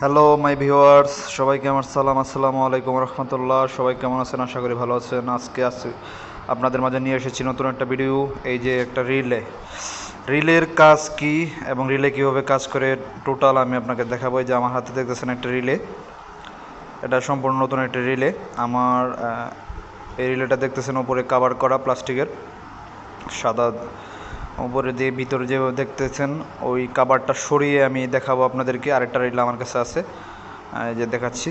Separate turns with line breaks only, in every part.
Hello my viewers সবাইকে আমার সালাম, আসসালামু আলাইকুম রহমতুল্লাহ। সবাই কেমন আছেন? আশা করি ভালো আছেন। আজকে আছি আপনাদের মাঝে নিয়ে এসেছি নতুন একটা ভিডিও এই যে একটা রিলে। রিলের কাজ কি এবং রিলে কীভাবে কাজ করে টোটাল আমি আপনাকে দেখাবো। যে আমার হাতে দেখতেছেন একটা রিলে। এটা সম্পূর্ণ নতুন একটা রিলে। আমার এই রিলেটা দেখতেছেন ওপরে কাভার করা প্লাস্টিকের সাদা উপরে দিয়ে ভিতরে যে দেখতেছেন, ওই কাবারটা সরিয়ে আমি দেখাবো আপনাদেরকে। আরেকটা রিল আমার কাছে আছে এই যে দেখাচ্ছি।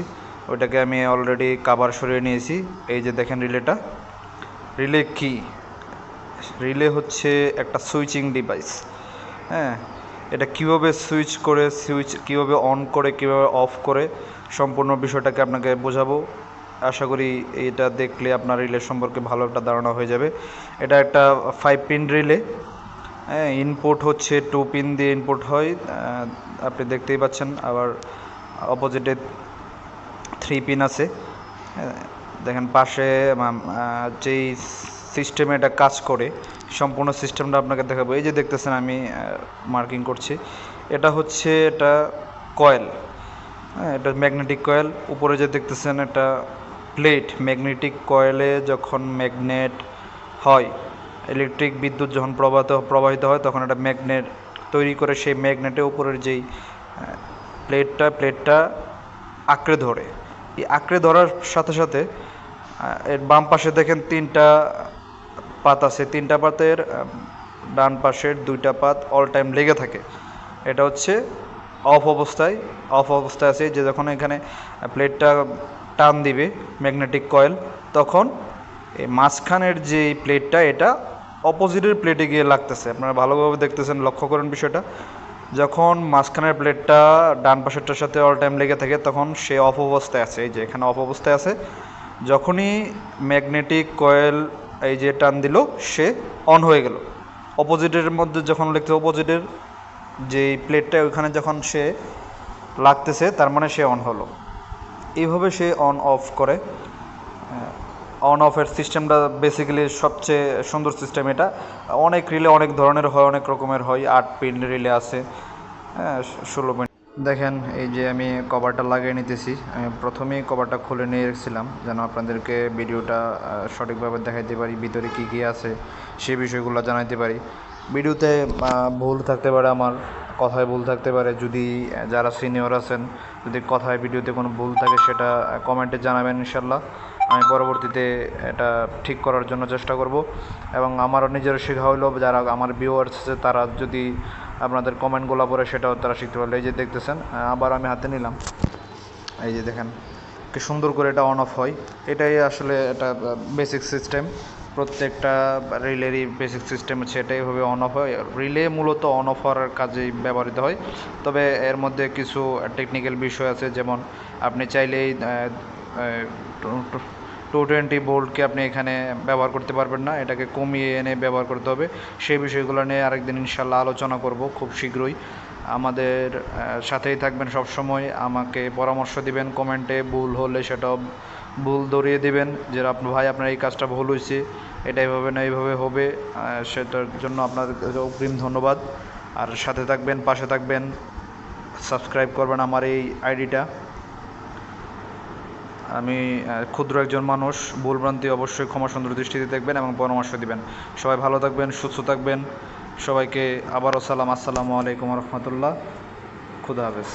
ওইটাকে আমি অলরেডি কাবার সরিয়ে নিয়েছি। এই যে দেখেন রিলেটা। রিলে কি? রিলে হচ্ছে একটা সুইচিং ডিভাইস হ্যাঁ এটা কীভাবে সুইচ করে সুইচ কীভাবে অন করে, কীভাবে অফ করে, সম্পূর্ণ বিষয়টাকে আপনাকে বোঝাবো। আশা করি এটা দেখলে আপনার রিলে সম্পর্কে ভালো একটা ধারণা হয়ে যাবে। এটা একটা ফাইভ পিন রিলে। হ্যাঁ ইনপুট হচ্ছে টু পিন দিয়ে ইনপুট হয় আপনি দেখতেই পাচ্ছেন আবার অপোজিটে থ্রি পিন আছে। হ্যাঁ, দেখেন পাশে যেই সিস্টেমে এটা কাজ করে সম্পূর্ণ সিস্টেমটা আপনাকে দেখাবো। এই যে দেখতেছেন আমি মার্কিং করছি। এটা হচ্ছে এটা কয়েল হ্যাঁ এটা ম্যাগনেটিক কয়েল উপরে যে দেখতেছেন এটা প্লেট ম্যাগনেটিক কয়েলে যখন ম্যাগনেট হয় ইলেকট্রিক বিদ্যুৎ যখন প্রবাহিত প্রবাহিত হয়, তখন একটা ম্যাগনেট তৈরি করে সেই ম্যাগনেটের উপরের যেই প্লেটটা প্লেটটা আঁকড়ে ধরে। এই আঁকড়ে ধরার সাথে সাথে এর বাম পাশে দেখেন তিনটা পাত আছে। তিনটা পাতের ডান পাশের দুইটা পাত অল টাইম লেগে থাকে। এটা হচ্ছে অফ অবস্থায় অফ অবস্থায় আছে যে যখন এখানে প্লেটটা টান দিবে ম্যাগনেটিক কয়েল তখন এই মাঝখানের যে প্লেটটা এটা অপোজিটের প্লেটে গিয়ে লাগতেছে। আপনারা ভালোভাবে দেখতেছেন, লক্ষ্য করেন বিষয়টা। যখন মাঝখানের প্লেটটা ডান পাশেরটার সাথে অল টাইম লেগে থাকে, তখন সে অফ অবস্থায় আছে। এই যে, এখানে অফ অবস্থায় আছে। যখনই ম্যাগনেটিক কয়েল এই যে টান দিল, সে অন হয়ে গেল। অপোজিটের মধ্যে যখন লিখতে অপোজিটের যে প্লেটটা ওইখানে যখন সে লাগতেছে, তার মানে সে অন হলো। এইভাবে সে অন অফ করে। অন অফের সিস্টেমটা বেসিক্যালি সবচেয়ে সুন্দর সিস্টেম এটা। অনেক রিলে অনেক ধরনের হয়, অনেক রকমের হয়। আট পিন রিলে আছে। হ্যাঁ ষোলো পিন দেখেন, এই যে আমি কভারটা লাগিয়ে নিতেছি, আমি প্রথমেই কভারটা খুলে নিয়ে রেখেছিলাম যেন আপনাদেরকে ভিডিওটা সঠিকভাবে দেখাইতে পারি, ভিতরে কী কী আছে সেই বিষয়গুলো জানাইতে পারি। ভিডিওতে ভুল থাকতে পারে আমার, কথায় ভুল থাকতে পারে। যদি যারা সিনিয়র আছেন, যদি কথায় ভিডিওতে কোনো ভুল থাকে, সেটা কমেন্টে জানাবেন ইনশাল্লাহ। আমি পরবর্তীতে এটা ঠিক করার জন্য চেষ্টা করব। এবং আমারও নিজেরও শেখা হলো, যারা আমার ভিউয়ার্স আছে, তারা যদি আপনাদের কমেন্টগুলো পড়ে, সেটাও তারা শিখতে পারল। এই যে দেখতেছেন, আবার আমি হাতে নিলাম। এই যে দেখেন, কি সুন্দর করে এটা অন অফ হয়। এটাই আসলে এটা বেসিক সিস্টেম প্রত্যেকটা রিলেরই বেসিক সিস্টেম হচ্ছে এটা এইভাবে অন অফ হয়। রিলে মূলত অন অফ হওয়ার কাজেই ব্যবহৃত হয়। তবে এর মধ্যে কিছু টেকনিক্যাল বিষয় আছে, যেমন আপনি চাইলেই টু টোয়েন্টি ভোল্টকে আপনি এখানে ব্যবহার করতে পারবেন না, এটাকে কমিয়ে এনে ব্যবহার করতে হবে। সেই বিষয়গুলো নিয়ে আরেকদিন ইনশাল্লাহ আলোচনা করব খুব শীঘ্রই। আমাদের সাথেই থাকবেন সব সময় আমাকে পরামর্শ দিবেন, কমেন্টে ভুল হলে সেটা ভুল ধরিয়ে দিবেন যে আপনি ভাই আপনার এই কাজটা ভুল হয়েছে এটা এইভাবে না এইভাবে হবে সেটার জন্য আপনার অগ্রিম ধন্যবাদ। আর সাথে থাকবেন, পাশে থাকবেন, সাবস্ক্রাইব করবেন আমার এই আইডিটা। আমি ক্ষুদ্র একজন মানুষ, ভুলভ্রান্তি অবশ্যই ক্ষমা সুন্দর দৃষ্টিতে দেখবেন এবং পরামর্শ দিবেন। সবাই ভালো থাকবেন, সুস্থ থাকবেন। সবাইকে আবারও সালাম। আসসালামু আলাইকুম রহমতুল্লাহ। খুদা হাফেজ।